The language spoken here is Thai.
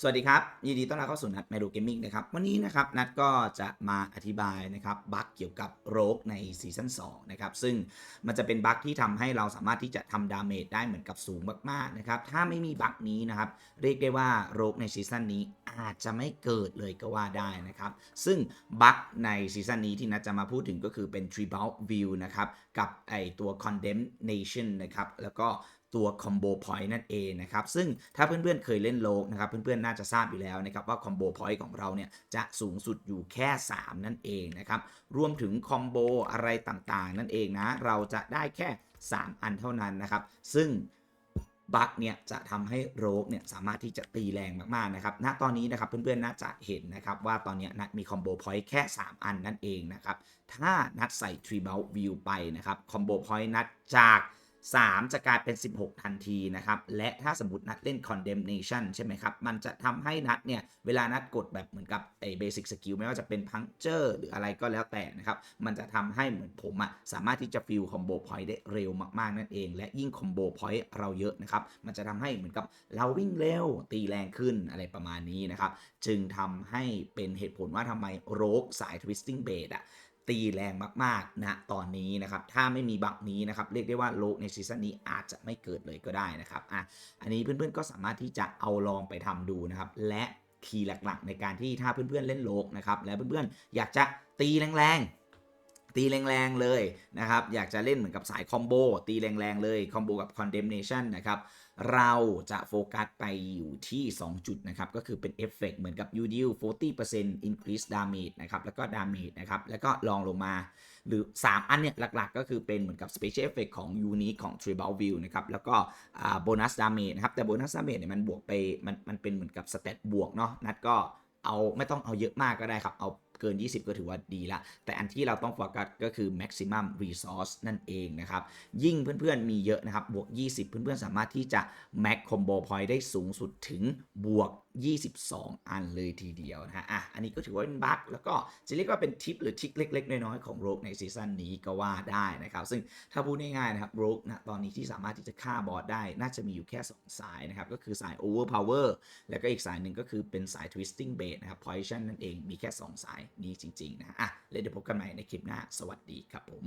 สวัสดีครับ ยินดีต้อนรับเข้าสู่นัด m ม d เกมมิ่งนะครับ วันนี้นะครับ นัดก็จะมาอธิบายนะครับบั๊กเกี่ยวกับโรกในซีซั่น2นะครับ ซึ่งมันจะเป็นบั๊กที่ทำให้เราสามารถที่จะทำดาเมจได้เหมือนกับสูงมากๆนะครับ ถ้าไม่มีบั๊กนี้นะครับ เรียกได้ว่าโรกในซีซั่นนี้อาจจะไม่เกิดเลยก็ว่าได้นะครับ ซึ่งบั๊กในซีซั่นนี้ที่นัดจะมาพูดถึงก็คือเป็น Tribal View นะครับ กับไอตัว Condemnation นะครับ แล้วก็ ตัว Combo Point นั่นเองนะครับซึ่งถ้าเพื่อนๆเคยเล่นโลกนะครับเพื่อนๆน่าจะทราบอยู่แล้วนะครับว่า Combo Point ของเราเนี่ยจะสูงสุดอยู่แค่ 3 นั่นเองนะครับรวมถึงคอมโบอะไรต่างๆ นั่นเองนะเราจะได้แค่ 3 อันเท่านั้นนะครับ ซึ่งบัคเนี่ยจะทำให้โรกเนี่ยสามารถที่จะตีแรงมากๆนะครับ ณ ตอนนี้นะครับเพื่อนๆน่าจะเห็นนะครับว่าตอนนี้นัดมีคอมโบพอยต์แค่ 3 อันนั่นเองนะครับ ถ้านัดใส่ t r i b a l View ไปนะครับคอมโบพอยต์นัดจาก 3 จะกลายเป็น 16 ทันทีนะครับ และถ้าสมมตินัดเล่น Condemnation ใช่ไหมครับ มันจะทำให้นัดเนี่ย เวลานัดกดแบบเหมือนกับไอ้ basic skill ไม่ว่าจะเป็น puncture หรืออะไรก็แล้วแต่นะครับ มันจะทำให้เหมือนผมอะสามารถที่จะ fill combo point ได้เร็วมาก ๆ นั่นเอง และยิ่ง combo point เราเยอะนะครับ มันจะทำให้เหมือนกับเราวิ่งเร็ว ตีแรงขึ้นอะไรประมาณนี้นะครับ จึงทำให้เป็นเหตุผลว่าทำไมโรกสาย twisting blade อะ ตีแรงมากๆนะตอนนี้นะครับ ถ้าไม่มีบักนี้นะครับ เรียกได้ว่าโลกในซีซั่นนี้อาจจะไม่เกิดเลยก็ได้นะครับอะอันนี้เพื่อนๆก็สามารถที่จะเอาลองไปทำดูนะครับ และคีย์หลักๆ ในการที่ถ้าเพื่อนๆเล่นโลกนะครับ และเพื่อนๆอยากจะตีแรงๆ ตีแรงๆเลยนะครับ อยากจะเล่นเหมือนกับสายคอมโบตีแรงๆเลยคอมโบกับ condemnation นะครับ เราจะโฟกัสไปอยู่ที่ 2 จุดนะครับ ก็คือเป็นเอฟเฟกเหมือนกับ u d e a l 40% increase damage นะครับ แล้วก็ damage นะครับ แล้วก็ลองลงมา หรือ 3 อันเนี่ยหลักๆ ก็คือเป็นเหมือนกับ special effect ของ unique ของ tribal view นะครับ แล้วก็อ่า bonus damage นะครับ แต่ bonus damage เนี่ยมันบวกไปมันมันเป็นเหมือนกับสเตตบวกเนาะนัดก็เอาไม่ต้องเอาเยอะมากก็ได้ครับเอา กิน 20 ก็ถือว่าดีละ แต่อันที่เราต้องโฟกัสก็คือ maximum resource นั่นเองนะครับ ยิ่งเพื่อนๆมีเยอะนะครับ บวก 20 เพื่อนๆสามารถที่จะ max combo point ได้สูงสุดถึงบวก 22 อันเลยทีเดียวนะฮะ อะ อันนี้ก็ถือว่าเป็นบั๊กแล้วก็จะเรียกว่าเป็นทิปหรือทริคเล็ก ๆ น้อยๆของโรกในซีซั่นนี้ก็ว่าได้นะครับ ซึ่งถ้าพูดง่ายๆนะครับโรกนะตอนนี้ที่สามารถที่จะฆ่าบอสได้ น่าจะมีอยู่แค่ 2 สายนะครับ ก็คือสาย overpower แล้วก็อีกสายหนึ่งก็คือเป็นสาย twisting bait นะครับ position นั่นเอง มีแค่ 2 สายนี้จริงๆนะอะแล้วเดี๋ยวพบกันใหม่ในคลิปหน้า สวัสดีครับผม